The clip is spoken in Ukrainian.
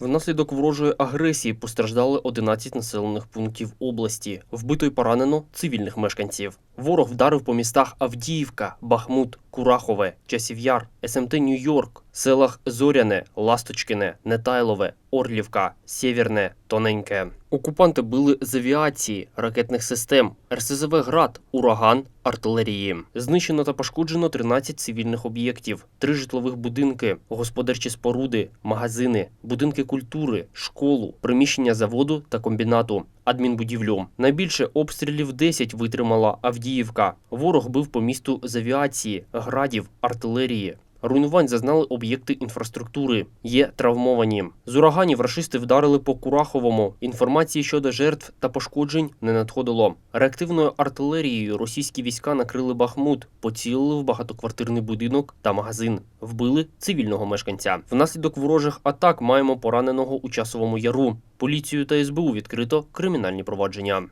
Внаслідок ворожої агресії постраждали 11 населених пунктів області. Вбито й поранено цивільних мешканців. Ворог вдарив по містах Авдіївка, Бахмут, Курахове, Часів'яр, СМТ Нью-Йорк, селах Зоряне, Ласточкине, Нетайлове, Орлівка, Сєвєрне, Тоненьке. Окупанти били з авіації, ракетних систем, РСЗВ «Град», ураган, артилерії. Знищено та пошкоджено 13 цивільних об'єктів, три житлових будинки, господарчі споруди, магазини, будинки культури, школу, приміщення заводу та комбінату, адмінбудівлю. Найбільше обстрілів 10 витримала Авдіївка. Ворог бив по місту з авіації, градів, артилерії. Руйнувань зазнали об'єкти інфраструктури. Є травмовані. З ураганів рашисти вдарили по Кураховому. Інформації щодо жертв та пошкоджень не надходило. Реактивною артилерією російські війська накрили Бахмут, поцілили в багатоквартирний будинок та магазин. Вбили цивільного мешканця. Внаслідок ворожих атак маємо пораненого у часовому яру. Поліцію та СБУ відкрито кримінальні провадження.